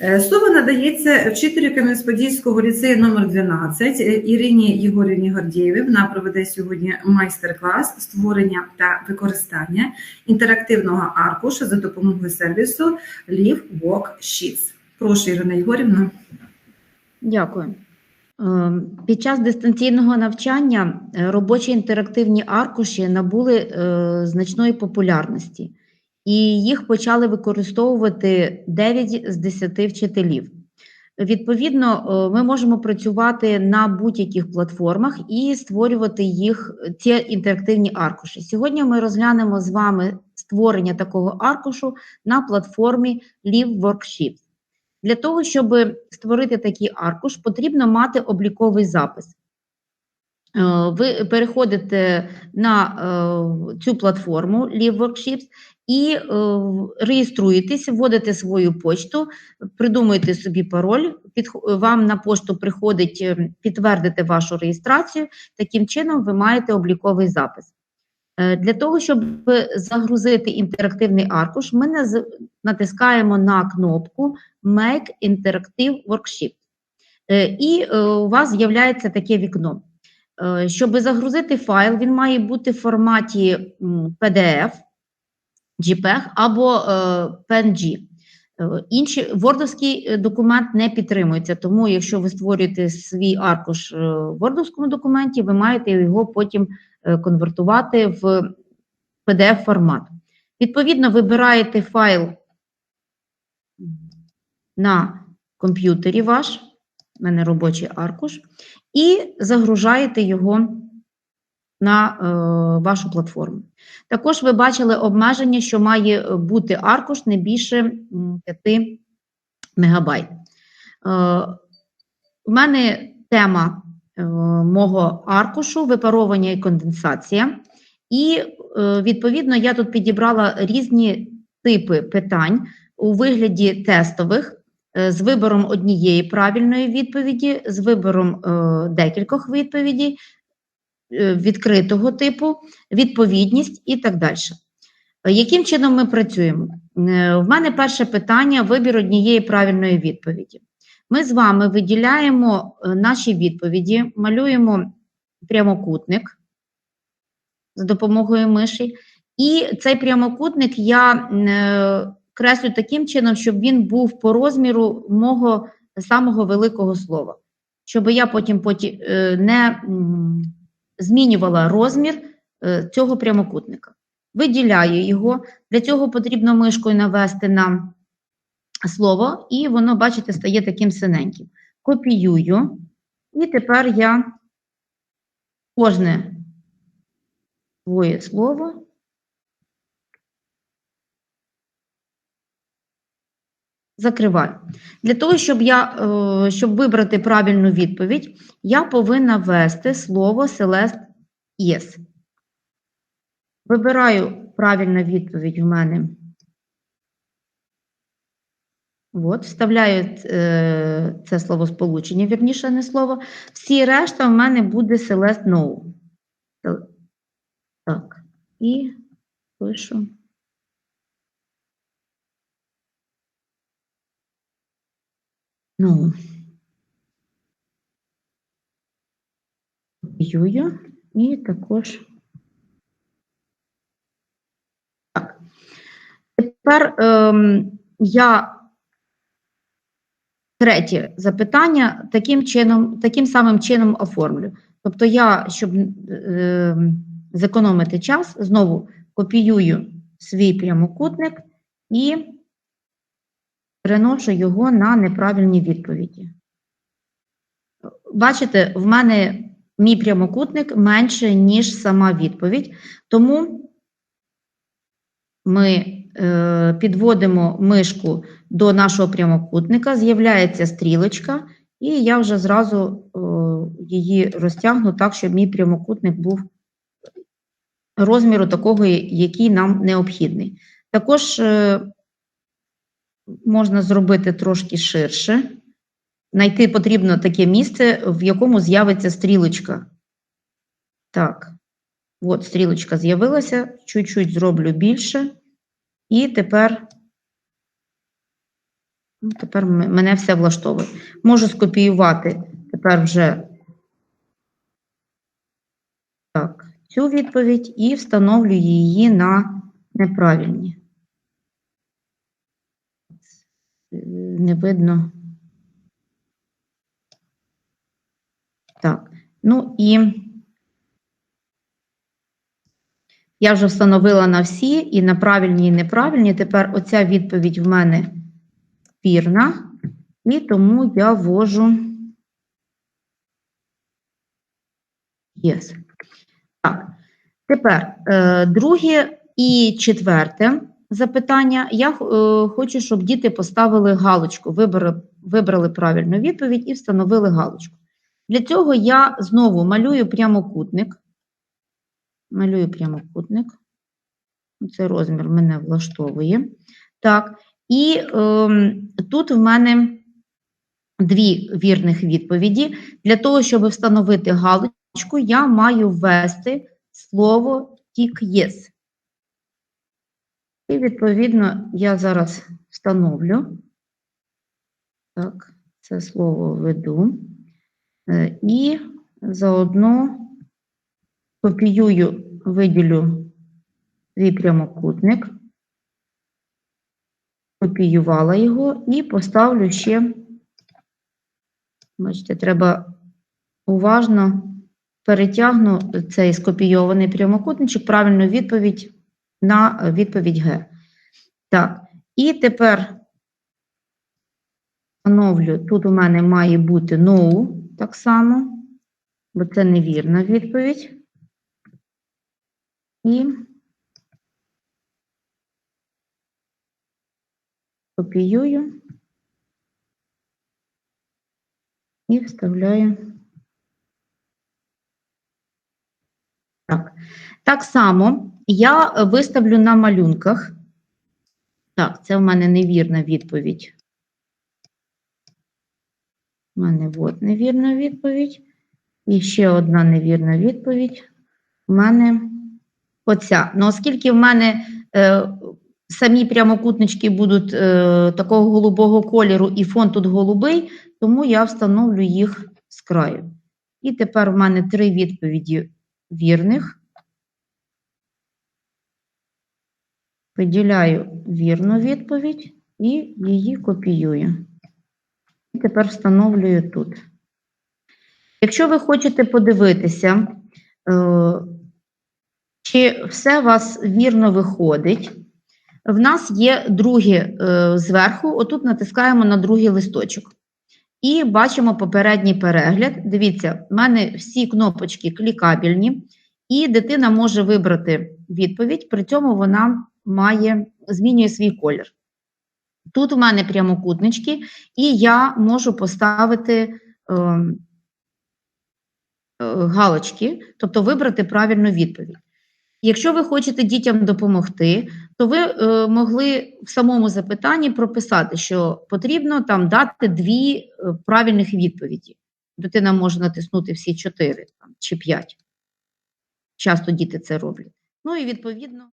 Е, Слово надається вчителю Кам'янець-Подільського ліцею номер 12 е, Ірині Єгорівні Гордієвій. Вона проведе сьогодні майстер-клас створення та використання інтерактивного аркуша за допомогою сервісу Live Walk Sheets. Прошу, Ірина Єгорівна. Дякую. Е, Під час дистанційного навчання робочі інтерактивні аркуші набули значної популярності, і їх почали використовувати 9 з 10 вчителів. Відповідно, е, ми можемо працювати на будь-яких платформах і створювати їх, ці інтерактивні аркуші. Сьогодні ми розглянемо з вами створення такого аркушу на платформі Live Worksheets. Для того, щоб створити такий аркуш, потрібно мати обліковий запис. Е, Ви переходите на е, цю платформу Live Worksheets і е, реєструєтесь, вводите свою почту, придумуєте собі пароль, підх- вам на пошту приходить е, підтвердити вашу реєстрацію. Таким чином, ви маєте обліковий запис. Е, Для того, щоб загрузити інтерактивний аркуш, ми наз- натискаємо на кнопку Make Interactive Worksheet. Е, І е, у вас з'являється таке вікно. Е, Щоб загрузити файл, він має бути в форматі PDF, JPEG або е, PNG. Е, Інші вордовський е, документ не підтримується, тому якщо ви створюєте свій аркуш в вордовському документі, ви маєте його потім конвертувати в PDF формат. Відповідно, вибираєте файл на комп'ютері ваш, в мене робочий аркуш, і загружаєте його на е, вашу платформу. Також ви бачили обмеження, що має бути аркуш не більше м, 5 мегабайт. Е, у мене тема е, мого аркушу випаровування і конденсація. І, е, відповідно, я тут підібрала різні типи питань у вигляді тестових е, з вибором однієї правильної відповіді, з вибором е, декількох відповідей, е, відкритого типу, відповідність і так далі. Е, Яким чином ми працюємо? Е, В мене перше питання вибір однієї правильної відповіді. Ми з вами виділяємо е, наші відповіді, малюємо прямокутник за допомогою миші, і цей прямокутник я е, креслю таким чином, щоб він був по розміру мого самого великого слова, щоб я потім, потім е, не змінювала розмір е, цього прямокутника. Виділяю його. Для цього потрібно мишкою навести на слово, і воно, бачите, стає таким синеньким. Копіюю, і тепер я кожне своє слово закриваю. Для того, щоб я, е, щоб вибрати правильну відповідь, я повинна ввести слово Celeste Yes. Вибираю правильну відповідь в мене. От, вставляю е, це словосполучення, вірніше, не слово. Всі решта в мене буде Celeste No. Так, і пишу. Ну. Копіюю і також. Так. Тепер ем, я третє запитання таким чином, таким самим чином оформлю. Тобто я, щоб ем, зекономити час, знову копіюю свій прямокутник і переношу його на неправильні відповіді. Бачите, в мене мій прямокутник менше, ніж сама відповідь, тому ми е, підводимо мишку до нашого прямокутника, з'являється стрілочка, і я вже зразу е, її розтягну так, щоб мій прямокутник був розміру такого, який нам необхідний. Також е, можна зробити трошки ширше. Знайти потрібно таке місце, в якому з'явиться стрілочка. Так, от стрілочка з'явилася, чуть-чуть зроблю більше. І тепер Ну, тепер мене все влаштовує. Можу скопіювати тепер вже так, цю відповідь і встановлюю її на неправильні. Е, Не видно. Так, ну і я вже встановила на всі, і на правильні, і неправильні. Тепер оця відповідь в мене вірна, і тому я ввожу yes. Так, тепер е, друге і четверте запитання. Я е, хочу, щоб діти поставили галочку, вибрали, вибрали правильну відповідь і встановили галочку. Для цього я знову малюю прямокутник. Малюю прямокутник. Це розмір мене влаштовує. Так, і ем, тут в мене дві вірних відповіді. Для того, щоб встановити галочку, я маю ввести слово тік єс. І, відповідно, я зараз встановлю. Так, це слово введу. Е, І заодно копіюю, виділю свій прямокутник, копіювала його і поставлю ще, бачите, треба уважно перетягну цей скопійований прямокутничок, правильну відповідь на відповідь Г. Так, і тепер встановлю, тут у мене має бути no, так само, бо це невірна відповідь. І копіюю і вставляю. Так. так само я виставлю на малюнках. Так, це в мене невірна відповідь. У мене от невірна відповідь. І ще одна невірна відповідь. У мене оця. Ну, оскільки в мене е, самі прямокутнички будуть е, такого голубого кольору і фон тут голубий, тому я встановлю їх з краю. І тепер в мене три відповіді вірних. Виділяю вірну відповідь і її копіюю. І тепер встановлюю тут. Якщо ви хочете подивитися, е, чи все у вас вірно виходить, в нас є друге е, зверху, отут натискаємо на другий листочок. І бачимо попередній перегляд. Дивіться, в мене всі кнопочки клікабельні, і дитина може вибрати відповідь, при цьому вона має, змінює свій колір. Тут у мене прямокутнички, і я можу поставити е, е, галочки, тобто вибрати правильну відповідь. Якщо ви хочете дітям допомогти, то ви е, могли в самому запитанні прописати, що потрібно там дати дві е, правильних відповіді. Дитина може натиснути всі чотири чи п'ять. Часто діти це роблять. Ну і відповідно.